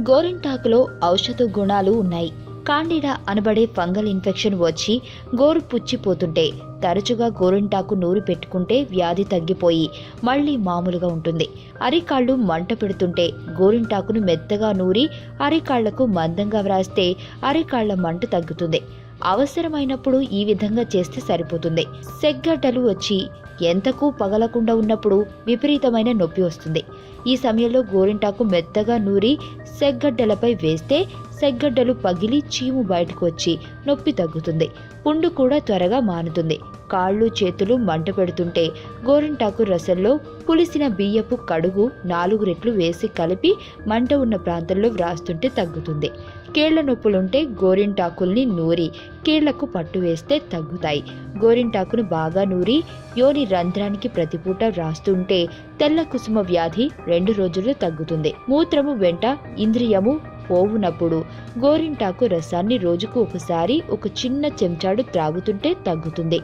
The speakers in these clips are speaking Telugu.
గోరింటాకులో ఔషధ గుణాలు ఉన్నాయి. కాండిడా అనబడే ఫంగల్ ఇన్ఫెక్షన్ వచ్చి గోరు పుచ్చిపోతుంటే తరచుగా గోరింటాకు నూరి పెట్టుకుంటే వ్యాధి తగ్గిపోయి మళ్ళీ మామూలుగా ఉంటుంది. అరికాళ్ళు మంట పెడుతుంటే గోరింటాకును మెత్తగా నూరి అరికాళ్ళకు మందంగా వ్రాస్తే అరికాళ్ళ మంట తగ్గుతుంది. అవసరమైనప్పుడు ఈ విధంగా చేస్తే సరిపోతుంది. సెగ్గడ్డలు వచ్చి ఎంతకు పగలకుండా ఉన్నప్పుడు విపరీతమైన నొప్పి వస్తుంది. ఈ సమయంలో గోరింటాకు మెత్తగా నూరి సెగ్గడ్డలపై వేస్తే సెగ్గడ్డలు పగిలి చీము బయటకు వచ్చి నొప్పి తగ్గుతుంది. పుండు కూడా త్వరగా మానుతుంది. కాళ్ళు చేతులు మంట పెడుతుంటే గోరింటాకు రసంలో పులిసిన బియ్యపు కడుగు నాలుగు రెట్లు వేసి కలిపి మంట ఉన్న ప్రాంతంలో వ్రాస్తుంటే తగ్గుతుంది. కేళ్ళ నొప్పులుంటే గోరింటాకుల్ని నూరి కేళ్ళకు పట్టు వేస్తే తగ్గుతాయి. గోరింటాకును బాగా నూరి యోని రంధ్రానికి ప్రతిపూట వ్రాస్తుంటే తెల్ల కుసుమ వ్యాధి రెండు రోజుల్లో తగ్గుతుంది. మూత్రము వెంట ఇంద్రియము పోవునప్పుడు గోరింటాకు రసాన్ని రోజుకు ఒకసారి ఒక చిన్న చెంచాడు త్రాగుతుంటే తగ్గుతుంది.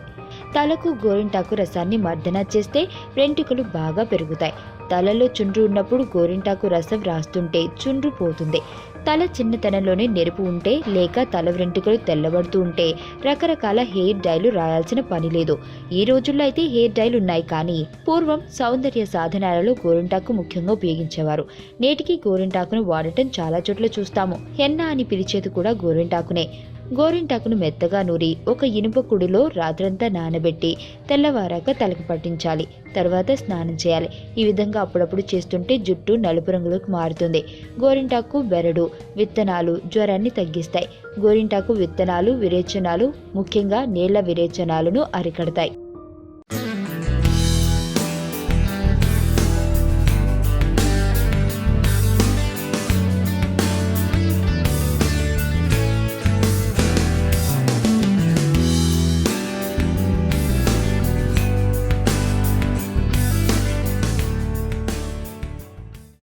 తలకు గోరింటాకు రసాన్ని మర్దన చేస్తే వెంట్రుకలు బాగా పెరుగుతాయి. తలలో చుండ్రు ఉన్నప్పుడు గోరింటాకు రసం రాస్తుంటే చుండ్రు పోతుంది. తల చిన్నతనంలోనే నెరుపు ఉంటే లేక తల వెంట్రుకలు తెల్లబడుతూ ఉంటే రకరకాల హెయిర్ డైలు రాయాల్సిన పని లేదు. ఈ రోజుల్లో అయితే హెయిర్ డైలు ఉన్నాయి కానీ పూర్వం సౌందర్య సాధనాలలో గోరింటాకు ముఖ్యంగా ఉపయోగించేవారు. నేటికి గోరింటాకును వాడటం చాలా చోట్ల చూస్తాము. హెన్నా అని పిలిచేది కూడా గోరింటాకునే. గోరింటాకును మెత్తగా నూరి ఒక ఇనుప కుడిలో రాత్రంతా నానబెట్టి తెల్లవారాక తలకు పట్టించాలి. తర్వాత స్నానం చేయాలి. ఈ విధంగా అప్పుడప్పుడు చేస్తుంటే జుట్టు నలుపు రంగులోకి మారుతుంది. గోరింటాకు బెరడు విత్తనాలు జ్వరాన్ని తగ్గిస్తాయి. గోరింటాకు విత్తనాలు విరేచనాలు ముఖ్యంగా నీళ్ళ విరేచనాలను అరికడతాయి.